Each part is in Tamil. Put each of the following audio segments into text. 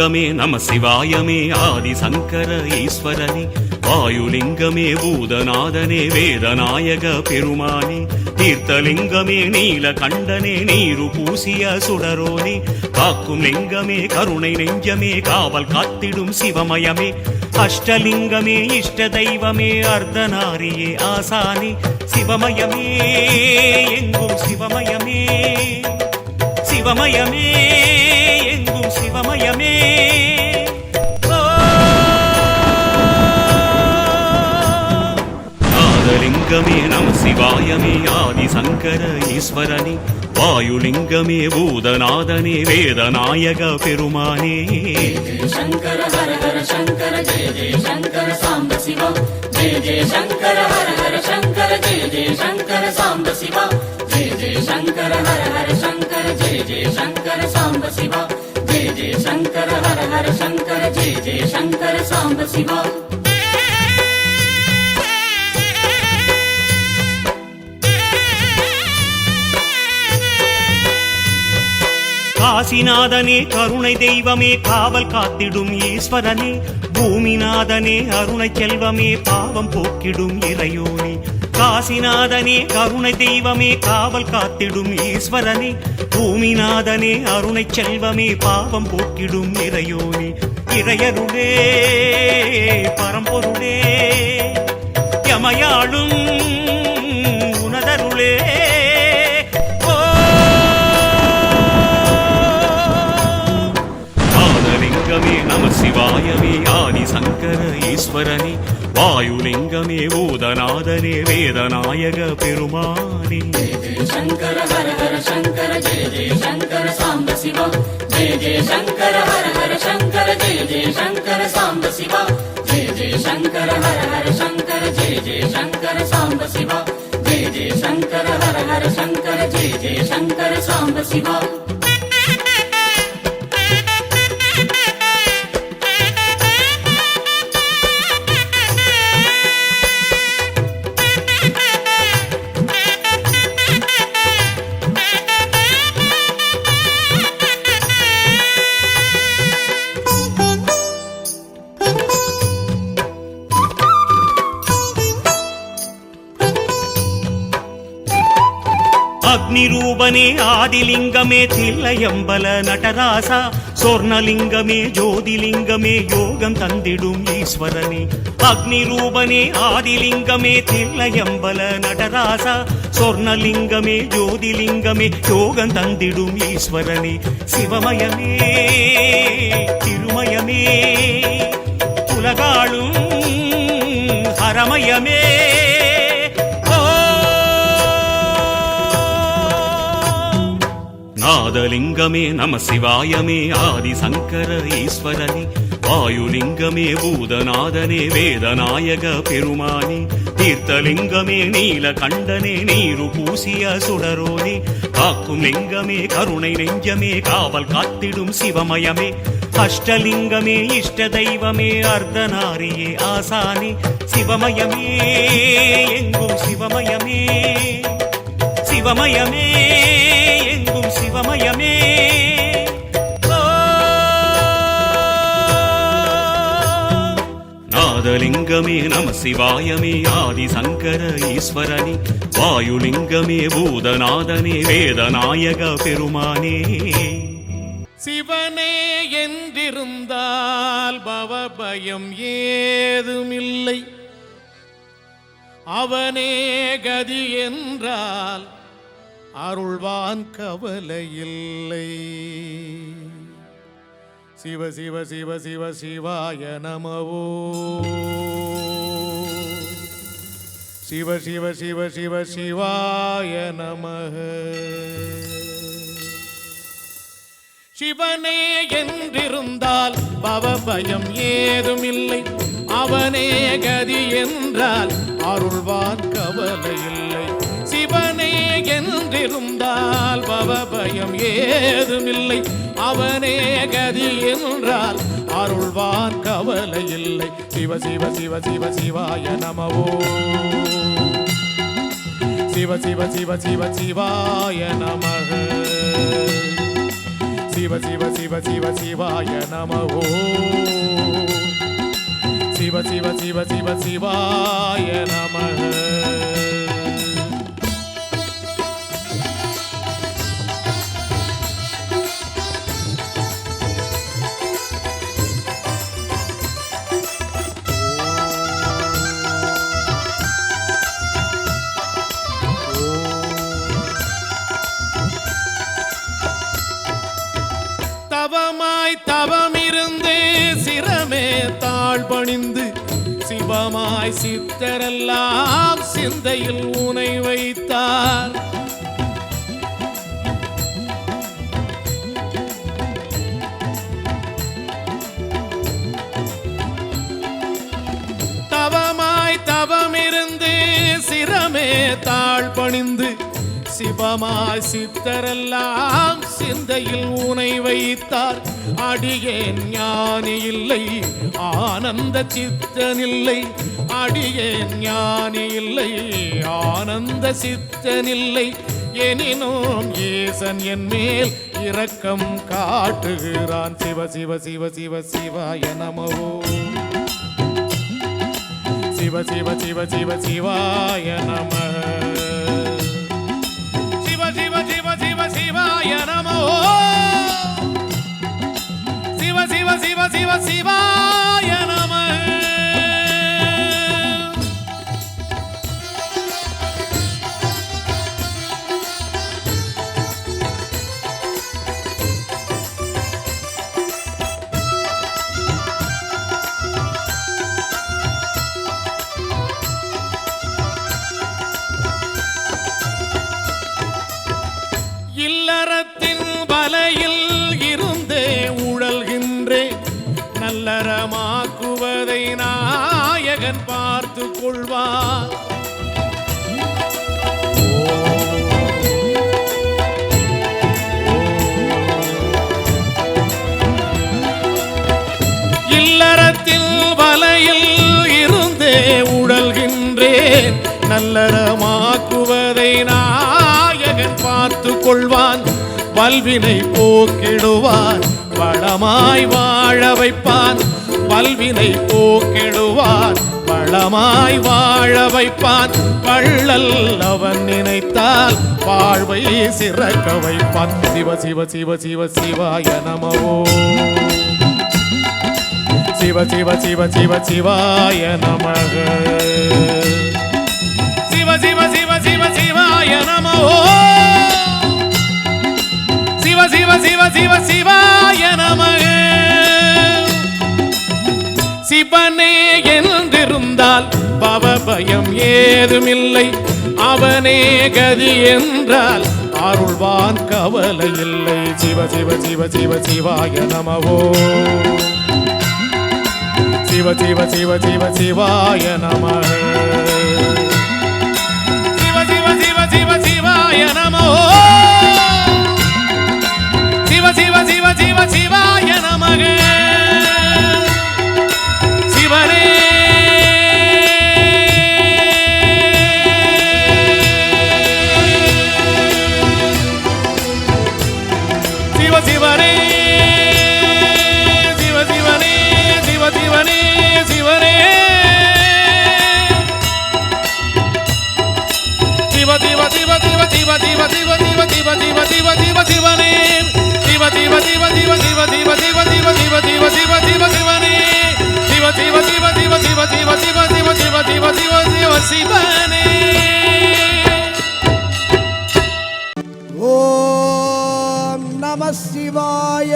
லிங்கமே நம சிவாயமே ஆதி சங்கர ஈஸ்வரனே. வாயுலிங்கமே பூதநாதனே வேதநாயக பெருமானே. தீர்த்தலிங்கமே நீலகண்டனே நீரு பூசிய சுடரோனே. காக்கும் லிங்கமே கருணை நெஞ்சமே காவல் காத்திடும் சிவமயமே. அஷ்டலிங்கமே இஷ்ட தெய்வமே அர்த்தநாரியே ஆசானே. சிவமயமே எங்கும் சிவமயமே. சிவமயமே. లింగమే నమ శివాయమే ఆది శంకర ఈశ్వరని. వాయులింగమే భూతనాథనే వేదనాయక పెరుమానే. శంకర హర హర శంకర జయ జయ శంకర సాంబ శివ. జయ జయ శంకర హర హర శంకర జయ జయ శంకర సాంబ శివ. జయ జయ శంకర హర హర శంకర జయ జయ శంకర సాంబ శివ. జయ జయ శంకర హర హర శంకర జయ జయ శంకర సాంబ శివ. காசிநாதனே கருணை தெய்வமே காவல் காத்திடும் ஈஸ்வரனே. பூமிநாதனே அருணை செல்வமே பாவம் போக்கிடும் இறையோனே. காசிநாதனே கருணை தெய்வமே காவல் காத்திடும் ஈஸ்வரனே. பூமிநாதனே அருணை செல்வமே பாவம் போக்கிடும் இறையோனே. இறையருளே பரம்பொருளே யமையாளும் உனதருளே. சங்கர ஈஸ்வரனே வாயுலிங்கமே பூதநாதனே வேதநாயக பெருமானே. சங்கர ஹர ஹர சங்கர ஜெய ஜெய சங்கர சாம்ப சிவா ஜெய ஜெய சங்கர ஹர ஹர சங்கர ஜெய ஜெய சங்கர சாம்ப சிவா ஜெய ஜெய சங்கர ஹர ஹர சங்கர ஜெய ஜெய சங்கர சாம்ப சிவா ஜெய ஜெய ஹர ஹர சங்கர ஜெய ஜெய சாம்ப சிவா. ரூபனே ஆதிலிங்கமே தில்லையம்பல நடராசா சொர்ணலிங்கமே ஜோதிலிங்கமே யோகம் தந்திடும் ஈஸ்வரனே. அக்னி ரூபனே ஆதிலிங்கமே தில்லையம்பல நடராசா சொர்ணலிங்கமே ஜோதிலிங்கமே யோகம் தந்திடும் ஈஸ்வரனே. சிவமயமே நாதலிங்கமே நம சிவாயமே ஆதி சங்கர ஈஸ்வரனே. வாயுலிங்கமே பூதநாதனே வேதநாயக பெருமானே. தீர்த்தலிங்கமே நீலகண்டனே நீரு பூசிய சுடரோனே. காக்கும் லிங்கமே கருணை நெஞ்சமே காவல் காத்திடும் சிவமயமே. அஷ்டலிங்கமே இஷ்ட தெய்வமே அர்த்தநாரியே ஆசானே. சிவமயமே எங்கும் சிவமயமே. சிவமயமே. சிவமயமே நாதலிங்கமே நம சிவாயமே ஆதி சங்கர ஈஸ்வரனே வாயுலிங்கமே பூதநாதனே வேதநாயக பெருமானே. சிவனே என்றிருந்தால் பவபயம் ஏதுமில்லை. அவனே கதி என்றால் அருள்வான் கவலையில்லை. சிவ சிவ சிவ சிவ சிவாய நமவோ. சிவ சிவ சிவ சிவ சிவாய நமக. சிவனே என்றிருந்தால் பவபயம் ஏதுமில்லை. அவனே கதி என்றால் அருள்வான் கவலை இல்லை சிவனே என்றிருந்தால் பவபயம் ஏதுமில்லை அவனே கதி என்றால் அருள்வான் இல்லை சிவ சிவ சிவ சிவ சிவாய நமவோ சிவ சிவ சிவ சிவ சிவாய நமக சிவ சிவ சிவ சிவ சிவாய நமவோ சிவ சிவ சிவ சிவ சிவாய நமக தவமாய் தவமிருந்து சிரமே தாழ் பணிந்து சிவமாய் சித்தரெல்லாம் சிந்தையில் உனை வைத்தார். தவமாய் தவமிருந்து சிரமே தாழ் பணிந்து சிவமாய் சித்தரெல்லாம் சிந்தையில் உனை வைத்தார். அடியேன் ஞானி இல்லை ஆனந்த சித்தனில்லை. அடியேன் ஞானி இல்லை ஆனந்த சித்தனில்லை. எனினும் ஏசன் என் மேல் இரக்கம் காட்டுகிறான். சிவ சிவ சிவ சிவ சிவாய நமவோ சிவ சிவ சிவ சிவ சிவாய நம. నారాయణ నమో பல்வினை போக்கிடுவார் வளமாய் வாழ வைப்பான் பல்வினை போக்கிடுவார் வளமாய் வாழ வைப்பான் வள்ளல் அவன் நினைத்தால் வாழ்வை சிறக்க வைப்பான் சிவ சிவ சிவ சிவ சிவாய நமவோ. சிவ சிவ சிவ சிவ சிவாய நமக. சிவ சிவ சிவ சிவ சிவாய நமவோ. சிவ சிவ சிவ சிவாய நமக சிவனே என்றிருந்தால் பவபயம் ஏதுமில்லை அவனே கதி என்றால் அருள்வான் கவலை இல்லை சிவ சிவ சிவ சிவ சிவாய நமவோ சிவ சிவ சிவ சிவ சிவாய நம சிவ சிவ சிவ சிவ சிவாய நமோ சிவ சிவ சிவ சிவனே சிவ சிவ சிவ சிவ சிவ சிவ சிவ சிவ சிவ சிவ சிவ சிவ சிவனே சிவ சிவ சிவ சிவ சிவ சிவ சிவ சிவ சிவ சிவ சிவ சிவ சிவனே ஓம் நம சிவாய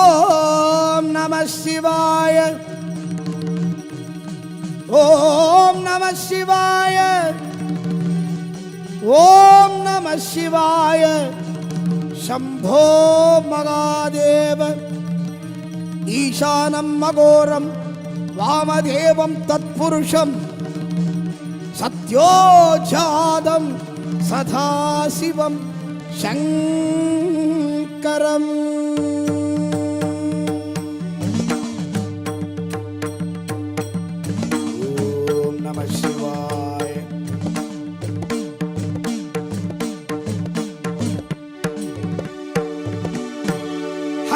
ஓம் நம சிவாய ஓம் நம नमः शिवाय शम्भो मगादेव ईशानं मघोरं वामदेवं तत्पुरुषं सत्योजातं सदाशिवं शङ्करम्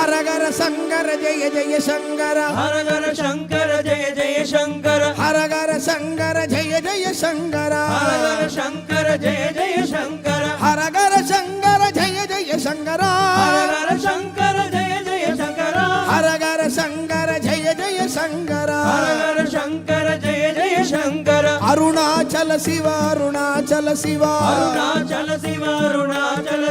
శంకర జయ జయ శంకర. హర హర శంకర జయ జయ శంకర. హరగర శంకర జయ జయ శంకర. హర హర శంకర జయ జయ శంకర. హరగర శంకర జయ జయ శంకర. హర హర శంకర జయ జయ శంకర. హరగర శంకర జయ జయ శంకర. హర హర శంకర జయ జయ శంకర. అరుణాచల శివ అరుణాచల శివ. అరుణాచల శివ అరుణాచల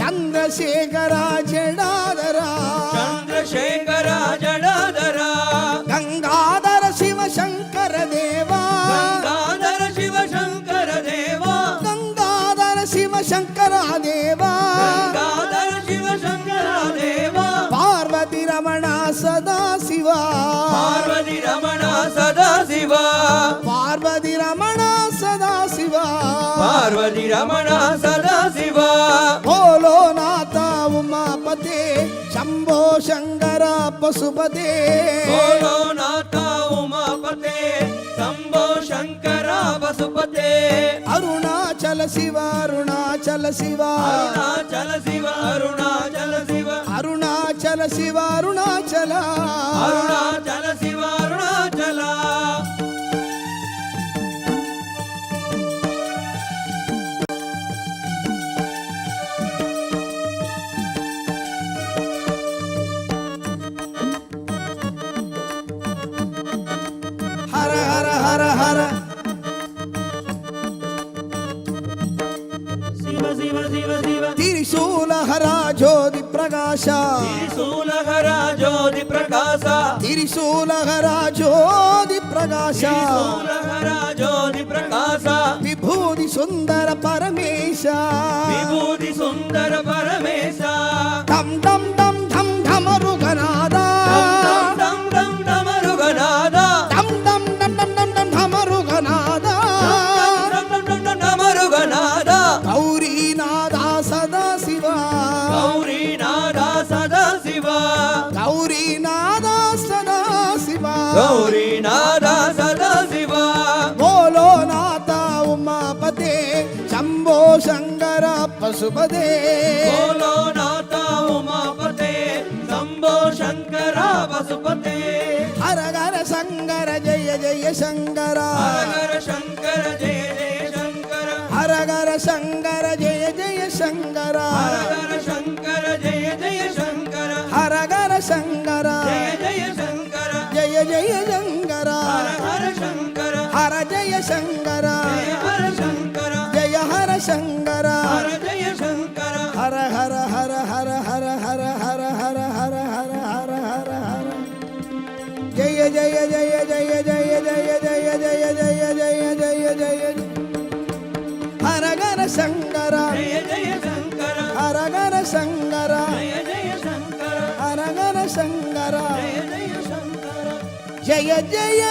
ಚಂದ್ರಶೇಖರ ಜಡಾದರ ಚಂದ್ರಶೇಖರ ಜಡಾದರ ಗಂಗಾಧರ ಶಿವಶಂಕರ ದೇವ ಗಂಗಾಧರ ಶಿವಶಂಕರ ದೇವ ಗಂಗಾಧರ ಶಿವಶಂಕರ ದೇವ ಗಂಗಾಧರ ಶಿವಶಂಕರ ದೇವ ಪಾರ್ವತಿ ರಮಣ ಸದಾ ಶಿವ ಪಾರ್ವತಿ ರಮಣ ಸದಾ ಶಿವ ಪಾರ್ವತಿ ರಮಣ ಸದಾ ಶಿವ ಪಾರ್ವತಿ ರಮಣ శంభో శంకర పశుపతే. నాథ ఉమాపతే శంభో శంకర పశుపతే. అరుణాచల శివ అరుణాచల శివ. అరుణాచల శివ అరుణాచల శివ. అరుణాచల శివ అరుణాచల. అరుణాచల శివ. ప్రకాశ త్రిశూల హర జ్యోతి ప్రకాశ త్రిశూలహర జ్యోతి ప్రకాశ విభూతి సుందర పరమేశ. విభూతి సుందర ವಸುಪದೇ ಭೋಲೋನಾಥ ಉಮಾಪತೆ ಶಂಭೋ ಶಂಕರ ವಸುಪತೆ ಹರಗರ ಶಂಕರ ಜಯ ಜಯ ಶಂಕರ ಹರಗರ ಶಂಕರ ಜಯ ಜಯ ಶಂಕರ ಹರಗರ ಶಂಕರ ಜಯ ಜಯ ಶಂಕರ ಹರಗರ ಶಂಕರ ಜಯ ಜಯ ಶಂಕರ ಹರಗರ ಶಂಕರ ಜಯ ಜಯ ಶಂಕರ ಜಯ ಜಯ ಶಂಕರ ಹರ ಶಂಕರ ಹರ ಜಯ ಶಂಕರ ಜಯ ಹರ ಶಂಕರ ಜಯ ಹರ ಶಂಕರ ஹரகர சங்கர ஹரகர சங்கர ஹரகர சங்கர ஜய ஜய